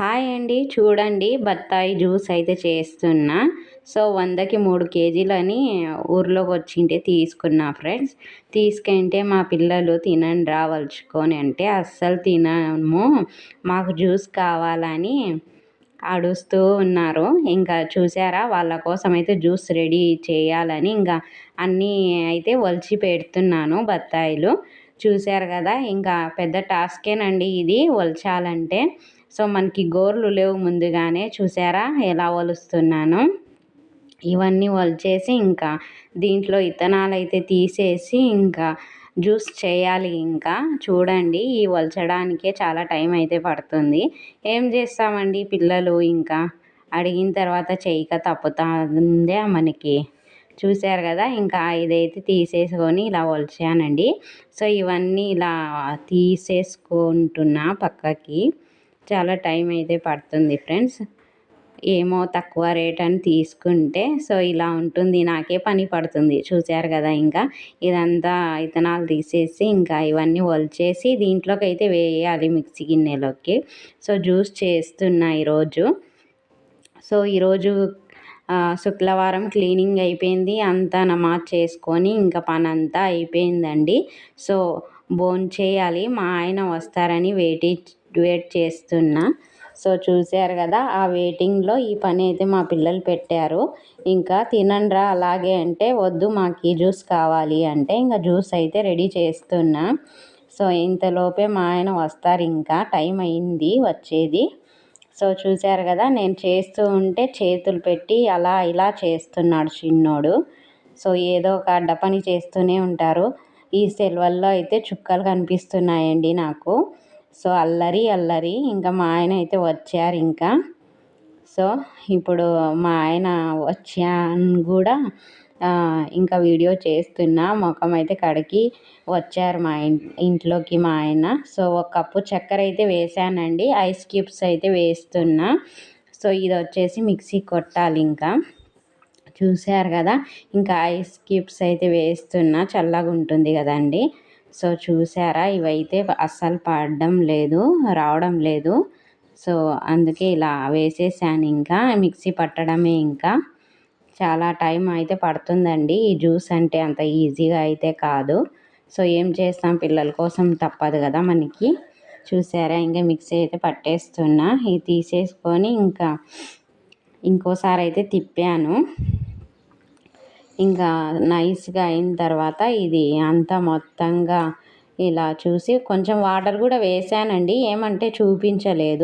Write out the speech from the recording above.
Hi అండి. చూడండి బత్తాయి జ్యూస్ అయితే చేస్తున్నా. సో వందకి మూడు కేజీలని ఊర్లోకి వచ్చింటే తీసుకున్నా ఫ్రెండ్స్. తీసుకుంటే మా పిల్లలు తినని రావలుచుకొని అంటే అస్సలు తినము. మాకు జ్యూస్ కావాలని అడుస్తూ ఉన్నారు. ఇంకా చూసారా వాళ్ళ కోసం అయితే జ్యూస్ రెడీ చేయాలని ఇంకా అన్నీ అయితే ఒలిచి పెడుతున్నాను బత్తాయిలు. చూశారు కదా ఇంకా పెద్ద టాస్కేనండి ఇది ఒలచాలంటే సో మనకి గోర్లు లేవు ముందుగానే చూసారా? ఎలా వలుస్తున్నాను ఇవన్నీ వలిచేసి ఇంకా దీంట్లో ఇత్తనాలు అయితే తీసేసి ఇంకా జ్యూస్ చేయాలి ఇంకా. చూడండి ఈ వలచడానికే చాలా టైం అయితే పడుతుంది. ఏం చేస్తామండి పిల్లలు ఇంకా? అడిగిన తర్వాత చేయక తప్పుతుందే మనకి. చూశారు కదా ఇంకా ఇదైతే తీసేసుకొని ఇలా వలిచానండి సో ఇవన్నీ ఇలా తీసేసుకుంటున్నా పక్కకి. చాలా టైం అయితే పడుతుంది ఫ్రెండ్స్. ఏమో తక్కువ రేట్ అని తీసుకుంటే సో ఇలా ఉంటుంది నాకే పని పడుతుంది. చూశారు కదా ఇంకా. ఇదంతా ఇతనాలు తీసేసి ఇంకా ఇవన్నీ వలిచేసి దీంట్లోకి అయితే వేయాలి మిక్సీ గిన్నెలోకి. సో జ్యూస్ చేస్తున్నా ఈరోజు. సో ఈరోజు శుక్రవారం క్లీనింగ్ అయిపోయింది. అంతా నమాజ్ చేసుకొని ఇంకా పని అంతా అయిపోయిందండి. సో బోన్ చేయాలి. మా ఆయన వస్తారని వెయిట్ వెయిట్ చేస్తున్నా. సో చూశారు కదా ఆ వెయిటింగ్లో ఈ పని అయితే మా పిల్లలు పెట్టారు. ఇంకా తినండ్రా అలాగే అంటే వద్దు మాకు ఈ జ్యూస్ కావాలి అంటే ఇంకా జ్యూస్ అయితే రెడీ చేస్తున్నా. సో ఇంతలోపే మా ఆయన వస్తారు ఇంకా టైం అయింది వచ్చేది. సో చూశారు కదా నేను చేస్తూ ఉంటే చేతులు పెట్టి అలా ఇలా చేస్తున్నాడు చిన్నోడు. సో ఏదో ఒక అడ్డ పని చేస్తూనే ఉంటారు. ఈ సెలవుల్లో అయితే చుక్కలు కనిపిస్తున్నాయండి నాకు. సో అల్లరి అల్లరి. ఇంకా మా ఆయన అయితే వచ్చారు ఇంకా. సో ఇప్పుడు మా ఆయన వచ్చాను కూడా ఇంకా వీడియో చేస్తున్నా. ముఖం అయితే కడిగి వచ్చారు మా ఇంట్లోకి మా ఆయన. సో ఒక కప్పు చక్కెర అయితే వేసానండి. ఐస్ క్యూబ్స్ అయితే వేస్తున్నా. సో ఇది వచ్చేసి మిక్సీ కొట్టాలి ఇంకా. చూశారు కదా ఇంకా ఐస్ క్యూబ్స్ అయితే వేస్తున్నా. చల్లగా ఉంటుంది కదండి. సో చూసారా? ఇవైతే అస్సలు పడడం లేదు రావడం లేదు. సో అందుకే ఇలా వేసేసాను ఇంకా మిక్సీ పట్టడమే ఇంకా. చాలా టైం అయితే పడుతుందండి. ఈ జ్యూస్ అంటే అంత ఈజీగా అయితే కాదు. సో ఏం చేస్తాం? పిల్లల కోసం తప్పదు కదా మనకి. చూసారా? ఇంకా మిక్సీ అయితే పట్టేస్తున్నా. ఇది తీసేసుకొని ఇంకా ఇంకోసారి అయితే తిప్పాను. ఇంకా నైస్గా అయిన తర్వాత ఇది అంతా మొత్తంగా ఇలా చూసి కొంచెం వాటర్ కూడా వేసానండి. ఏమంటే చూపించలేదు.